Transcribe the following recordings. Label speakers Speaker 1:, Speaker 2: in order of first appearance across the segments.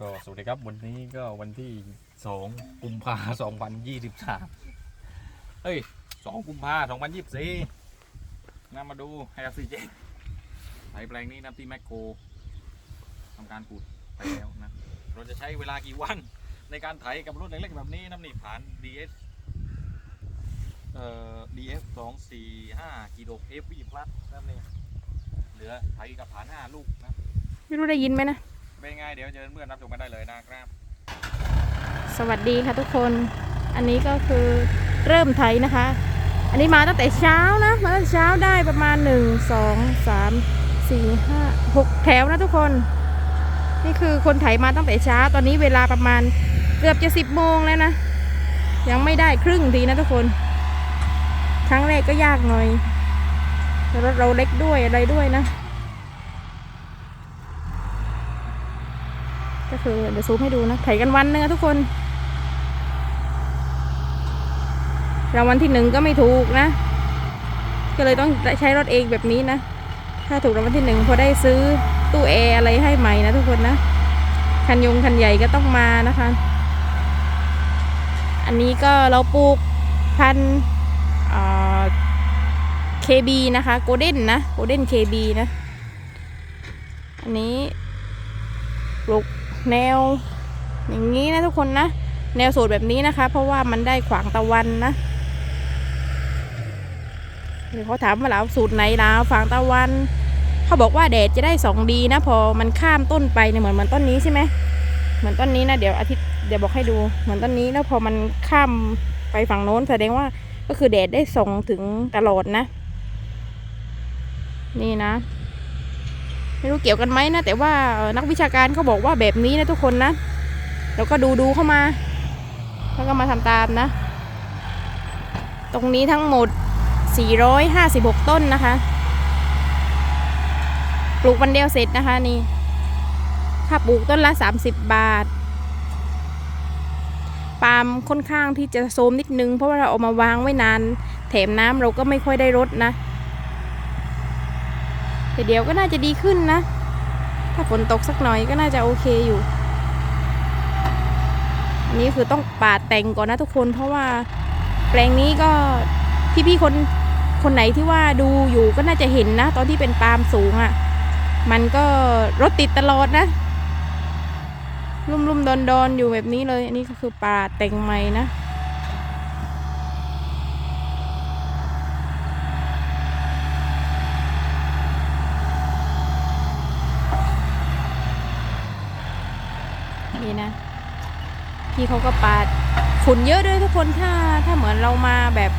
Speaker 1: ก็สวัสดีครับวันนี้ก็วันที่สองกุมภาสองพันยี่สิบสามเฮ้ยสองกุมภาสองพันยี่สิบสี่นำมาดูไฮอาซีเจไถแปลงนี้นะที่แมคโครทำการขุดไปแล้วนะ เราจะใช้เวลากี่วันในการไถกับรถเล็กๆแบบนี้น้ำหนีผ่าน DS เอ่อ DS สองสี่ห้ากิโลเอฟวีพลัสนั่นเองเหลือไถกับผ่านห้าลูกนะ
Speaker 2: ไม่รู้ได้ยินไหมนะ
Speaker 1: เป็นไงเดี๋ยวเชิญเพื่อนรับชมกันได้เลยนะครับ
Speaker 2: สวัสดีค่ะทุกคน อันนี้ก็คือเริ่มไถนะคะ อันนี้มาตั้งแต่เช้านะมาตั้งแต่เช้าได้ประมาณหนึ่งสองสามสี่ห้าหกแถวนะทุกคน นี่คือคนไถมาตั้งแต่เช้า ตอนนี้เวลาประมาณเกือบจะสิบโมงแล้วนะ ยังไม่ได้ครึ่งทีนะทุกคน ครั้งแรกก็ยากหน่อยรถเราเล็กด้วยอะไรด้วยนะ คือเดี๋ยวซูมให้ดูนะไถกันวันหนึงอะทุกคนรางวัลที่หนึ่งก็ไม่ถูกนะ ก็เลยต้องใช้รถเองแบบนี้นะ ถ้าถูกรางวัลที่หนึ่งพอได้ซื้อตู้แอร์อะไรให้ใหม่นะทุกคนนะ คันยงคันใหญ่ก็ต้องมานะคะ อันนี้ก็เราปลูกพันเคบีนะคะโกลเด้นนะโกลเด้นเคบีนะ อันนี้ปลูก แนว อย่างนี้นะทุกคนนะ แนวสูตรแบบนี้นะคะ เพราะว่ามันได้ขวางตะวันนะเดี๋ยวเขาถามว่าเราสูตรไหนเราขวางตะวัน เขาบอกว่าแดดจะได้สองดีนะ พอมันข้ามต้นไปเนี่ยเหมือนเหมือนต้นนี้ใช่ไหมเหมือนต้นนี้นะเดี๋ยวอาทิตย์เดี๋ยวบอกให้ดูเหมือนต้นนี้แล้วพอมันข้ามไปฝั่งโน้นแสดงว่าก็คือแดดได้ส่องถึงตลอดนะ นี่นะ ไม่รู้เกี่ยวกันไหมนะ แต่ว่านักวิชาการเขาบอกว่าแบบนี้นะทุกคนนะแล้วก็ดูดูเข้ามา แล้วก็มาทำตามนะ ตรงนี้ทั้งหมด 456 ต้นนะคะ ปลูกวันเดียวเสร็จนะคะนี่ค่าปลูกต้นละ 30 บาทปาล์มค่อนข้างที่จะโทมนิดนึง เพราะว่าเราเอามาวางไว้นาน แถมน้ำเราก็ไม่ค่อยได้รดนะ แต่เดี๋ยวก็น่าจะดีขึ้นนะ ถ้าฝนตกสักหน่อยก็น่าจะโอเคอยู่ อันนี้คือต้องปาดแต่งก่อนนะทุกคน เพราะว่าแปลงนี้ก็พี่ๆคนคนไหนที่ว่าดูอยู่ก็น่าจะเห็นนะ ตอนที่เป็นปาล์มสูงอะ่ะ มันก็รถติดตลอดนะ รุ่มๆดอนๆอยู่แบบนี้เลย อันนี้ก็คือปาดแต่งใหม่นะนี่นะ พี่เขาก็ปาดฝุ่นเยอะด้วยทุกคนถ้าถ้าเหมือนเรามาแบบ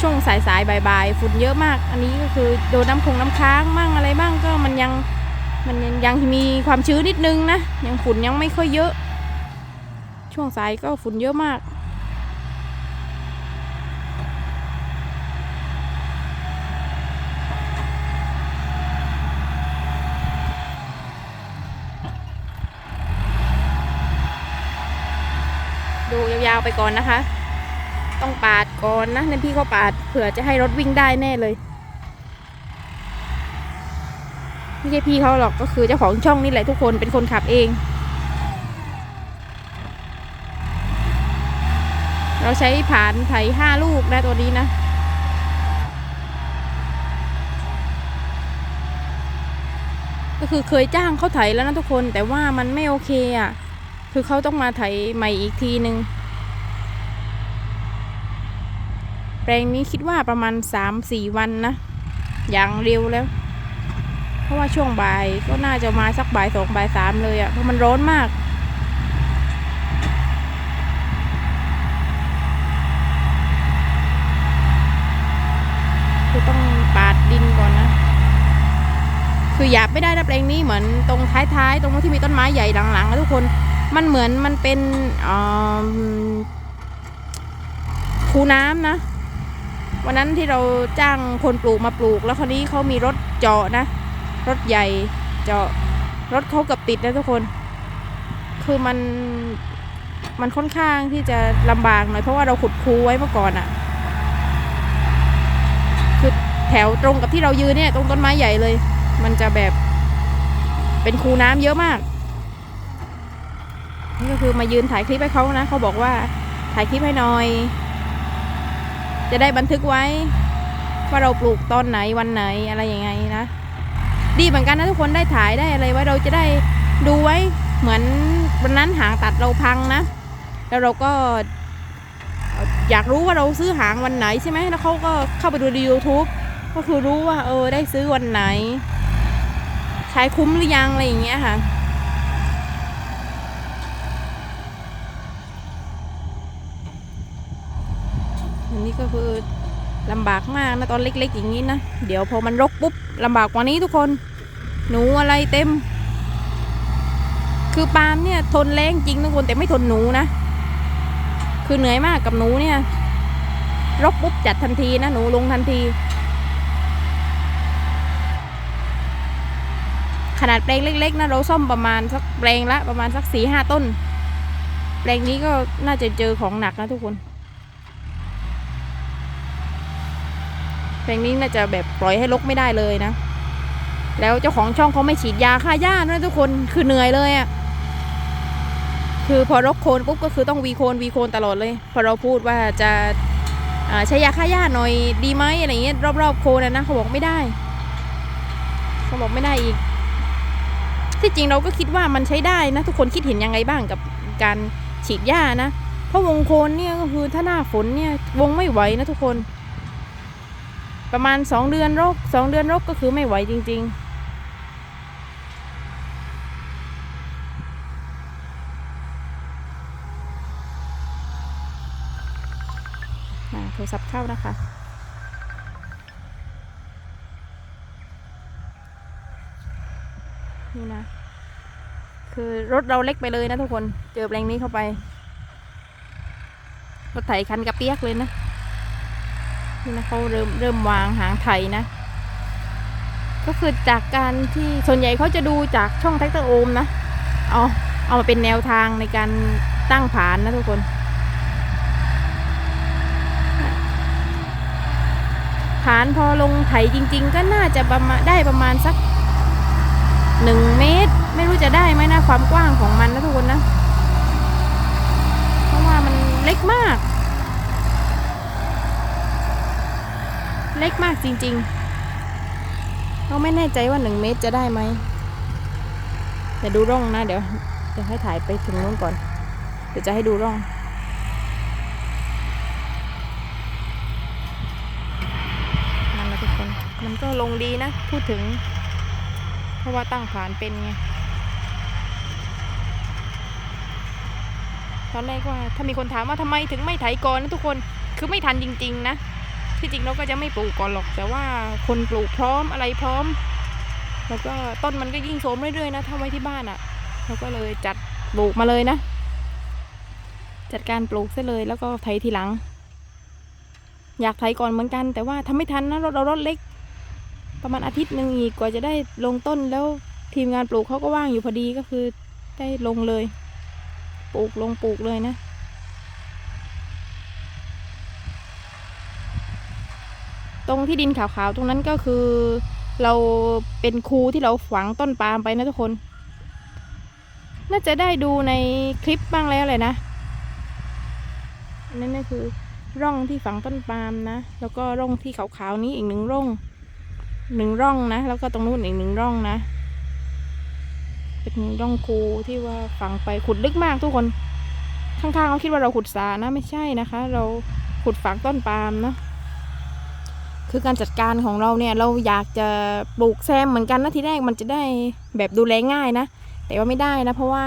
Speaker 2: ช่วงสายสายบ่ายๆฝุ่นเยอะมาก อันนี้ก็คือโดนน้ำคงน้ำค้างมั่งอะไรบ้างก็มันยังมันยังยังมีความชื้นนิดนึงนะยังฝุ่นยังไม่ค่อยเยอะ ช่วงสายก็ฝุ่นเยอะมาก ดูยาวๆไปก่อนนะคะ ต้องปาดก่อนนะนั่นพี่เขาปาดเผื่อจะให้รถวิ่งได้แน่เลยไม่ใช่พี่เขาหรอกก็คือเจ้าของช่องนี่แหละทุกคนเป็นคนขับเอง เราใช้ผ่านไถห้าลูกนะตัวนี้นะก็คือเคยจ้างเขาไถแล้วนะทุกคนแต่ว่ามันไม่โอเคอะ คือเขาต้องมาไถใหม่อีกทีหนึ่งแปลงนี้คิดว่าประมาณสามสี่วันนะ อย่างเร็วแล้ว เพราะว่าช่วงบ่ายก็น่าจะมาสักบ่ายสองบ่ายสามเลยอะ่ะเพราะมันร้อนมากคือต้องปาดดินก่อนนะ คือหยาบไม่ได้นะแปลงนี้เหมือนตรงท้ายๆ ตรงที่มีต้นไม้ใหญ่หลังๆนะทุกคน มันเหมือนมันเป็นคูน้ำนะ วันนั้นที่เราจ้างคนปลูกมาปลูก แล้วคราวนี้เขามีรถเจาะนะ รถใหญ่เจาะรถเขากับติดนะทุกคน คือมันมันค่อนข้างที่จะลำบากหน่อยเพราะว่าเราขุดคูไว้เมื่อก่อนอะคือแถวตรงกับที่เรายืนเนี่ย ตรงต้นไม้ใหญ่เลย มันจะแบบเป็นคูน้ำเยอะมาก นี่ก็คือมายืนถ่ายคลิปให้เขานะเขาบอกว่าถ่ายคลิปให้หน่อย จะได้บันทึกไว้ ว่าเราปลูกตอนไหนวันไหนอะไรยังไงนะ ดีเหมือนกันนะทุกคนได้ถ่ายได้อะไรไว้เราจะได้ดูไว้เหมือนวันนั้นหางตัดเราพังนะ แล้วเราก็อยากรู้ว่าเราซื้อหางวันไหนใช่ไหมแล้วเขาก็เข้าไปดูใน YouTube ก็คือรู้ว่าเออได้ซื้อวันไหน ใช้คุ้มหรือยังอะไรอย่างเงี้ยค่ะ นนี้ก็คือลำบากมากนะตอนเล็ก ๆ อย่างนี้นะ เดี๋ยวพอมันรกปุ๊บลำบากกว่านี้ทุกคน หนูอะไรเต็ม คือปาล์มเนี่ยทนแรงจริงทุกคนแต่ไม่ทนหนูนะ คือเหนื่อยมากกับหนูเนี่ย รกปุ๊บจัดทันทีนะหนูลงทันที ขนาดแปลงเล็ก ๆ นะเราซ่อมประมาณสักแปลงละประมาณสักสี่ห้าต้น แปลงนี้ก็น่าจะเจอของหนักนะทุกคน แปลงนี้น่าจะแบบปล่อยให้รกไม่ได้เลยนะ แล้วเจ้าของช่องเขาไม่ฉีดยาฆ่าหญ้านะทุกคนคือเหนื่อยเลยอะ่ะคือพอรกโคนปุ๊บก็คือต้องวีโคนวีโคนตลอดเลย พอเราพูดว่าจะใช้ยาฆ่าหญ้าหน่อยดีไหมอะไรเงี้ยรอบๆโคนนะนะเขาบอกไม่ได้เขาบอกไม่ได้อีก ที่จริงเราก็คิดว่ามันใช้ได้นะ ทุกคนคิดเห็นยังไงบ้างกับการฉีดหญ้านะ เพราะวงโคนเนี่ยก็คือถ้าหน้าฝนเนี่ยวงไม่ไหวนะทุกคน ประมาณสองเดือนรกสองเดือนรกก็คือไม่ไหวจริง ๆโทรศัพท์เข้านะคะ นี่นะ คือรถเราเล็กไปเลยนะทุกคน เจอแปลงนี้เข้าไป รถไถคันกระเปียกเลยนะ นี่นะเขาเริ่มเริ่มวางหางไถนะ ก็คือจากการที่ส่วนใหญ่เขาจะดูจากช่องแท็กเตอร์โอมนะ เอาเอามาเป็นแนวทางในการตั้งผานนะทุกคนฐานพอลงไถจริง ๆ ก็น่าจะประมาณได้ประมาณสักหนึ่งเมตร ไม่รู้จะได้ไหมนะความกว้างของมันนะทุกคนนะ เพราะว่ามันเล็กมาก เล็กมากจริงๆ เราไม่แน่ใจว่าหนึ่งเมตรจะได้ไหมเดี๋ยวดูร่องนะ เดี๋ยวเดี๋ยวให้ถ่ายไปถึงนู้นก่อน เดี๋ยวจะให้ดูร่องนั่นแหละทุกคน มันก็ลงดีนะ พูดถึง เพราะว่าตั้งฐานเป็นไงตอนแรกว่าถ้ามีคนถามว่าทำไมถึงไม่ไถก่อนนะทุกคนคือไม่ทันจริง ๆ นะ ที่จริงเราก็จะไม่ปลูกก่อนหรอก แต่ว่าคนปลูกพร้อมอะไรพร้อม แล้วก็ต้นมันก็ยิ่งโทรมเรื่อยๆนะถ้าไว้ที่บ้านอะ่ะเราก็เลยจัดปลูกมาเลยนะ จัดการปลูกซะเลยแล้วก็ไถทีหลัง อยากไถก่อนเหมือนกัน แต่ว่าทำไม่ทันนะรถเรารถเล็ก ประมาณอาทิตย์หนึ่งอีกกว่าจะได้ลงต้นแล้วทีมงานปลูกเขาก็ว่างอยู่พอดีก็คือได้ลงเลย ปลูกลงปลูกเลยนะ ตรงที่ดินขาวๆ ตรงนั้นก็คือ เราเป็นคูที่เราฝังต้นปาล์มไปนะทุกคน น่าจะได้ดูในคลิปบ้างแล้วเลยนะอันนั่นก็คือร่องที่ฝังต้นปาล์มนะ แล้วก็ร่องที่ขาวๆนี้อีกหนึ่งร่องหนึ่งร่องนะ แล้วก็ตรงนู้นอีกหนึ่งร่องนะ เป็นร่องคูที่ว่าฝังไปขุดลึกมากทุกคน ข้างๆเขาคิดว่าเราขุดสานะไม่ใช่นะคะ เราขุดฝังต้นปาล์มเนาะ คือการจัดการของเราเนี่ยเราอยากจะปลูกแซมเหมือนกันนะทีแรกมันจะได้แบบดูแลง่ายนะ แต่ว่าไม่ได้นะ เพราะว่า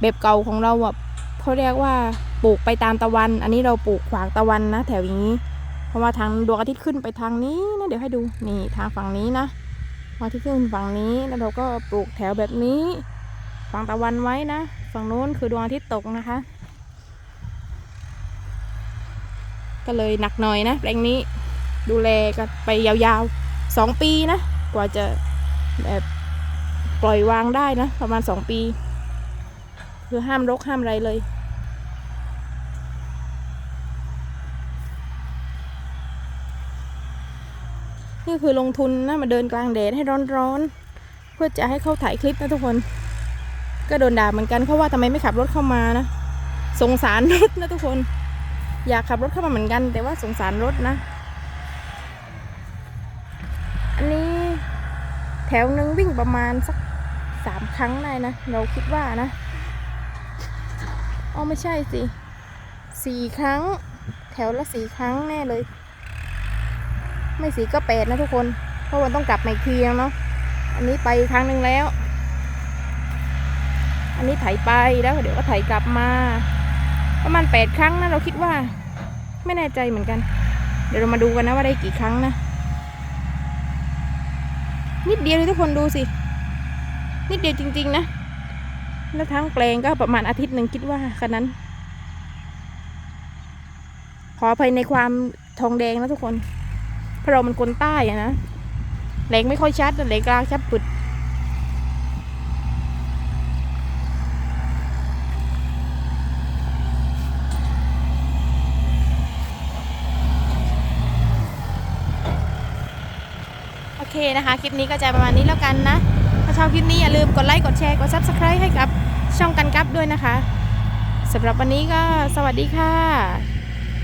Speaker 2: แบบเก่าของเราอะเขาเรียกว่าปลูกไปตามตะวัน อันนี้เราปลูกขวางตะวันนะ แถวอย่างนี้ เพราะว่าทางดวงอาทิตย์ขึ้นไปทางนี้นะเดี๋ยวให้ดูนี่ทางฝั่งนี้นะดวงอาทิตย์ขึ้นฝั่งนี้แล้วเราก็ปลูกแถวแบบนี้ฝั่งตะวันไว้นะฝั่งโน้นคือดวงอาทิตย์ตกนะคะ ก็เลยหนักหน่อยนะแปลงนี้ ดูแลกันไปยาวๆสองปีนะ กว่าจะแบบปล่อยวางได้นะ ประมาณสองปี คือห้ามรกห้ามอะไรเลย นี่คือลงทุนนะมาเดินกลางแดดให้ร้อนๆ เพื่อจะให้เขาถ่ายคลิปนะทุกคน ก็โดนด่าเหมือนกันเพราะว่าทำไมไม่ขับรถเข้ามานะสงสารรถนะทุกคน อยากขับรถเข้ามาเหมือนกัน แต่ว่าสงสารรถนะ ถวหนึ่งวิ่งประมาณสักสามครั้งได้นะ เราคิดว่านะอ๋อไม่ใช่สิสี่ครั้ง แถวละสี่ครั้งแน่เลย ไม่สี่ก็แปดนะทุกคน เพราะมันต้องกลับมาอีกทีเนาะอันนี้ไปครั้งหนึ่งแล้ว อันนี้ไถไปแล้วเดี๋ยวก็ไถกลับมา ประมาณแปดครั้งนะเราคิดว่า ไม่แน่ใจเหมือนกัน เดี๋ยวเรามาดูกันนะว่าได้กี่ครั้งนะ นิดเดียวเลยทุกคนดูสิ นิดเดียวจริง ๆ นะ แล้วทั้งแปลงก็ประมาณอาทิตย์หนึ่งคิดว่าคันนั้น ขออภัยในความทองแดงนะทุกคนเพราะเรามันคนใต้อะนะแหลงไม่ค่อยชัดแหลงกลางชัดปุด โอเค นะคะ คลิปนี้ก็จะประมาณนี้แล้วกันนะ ถ้าชอบคลิปนี้อย่าลืมกดไลค์ กดแชร์ กด Subscribe ให้กับช่องกันกับด้วยนะคะสำหรับวันนี้ก็สวัสดีค่ะ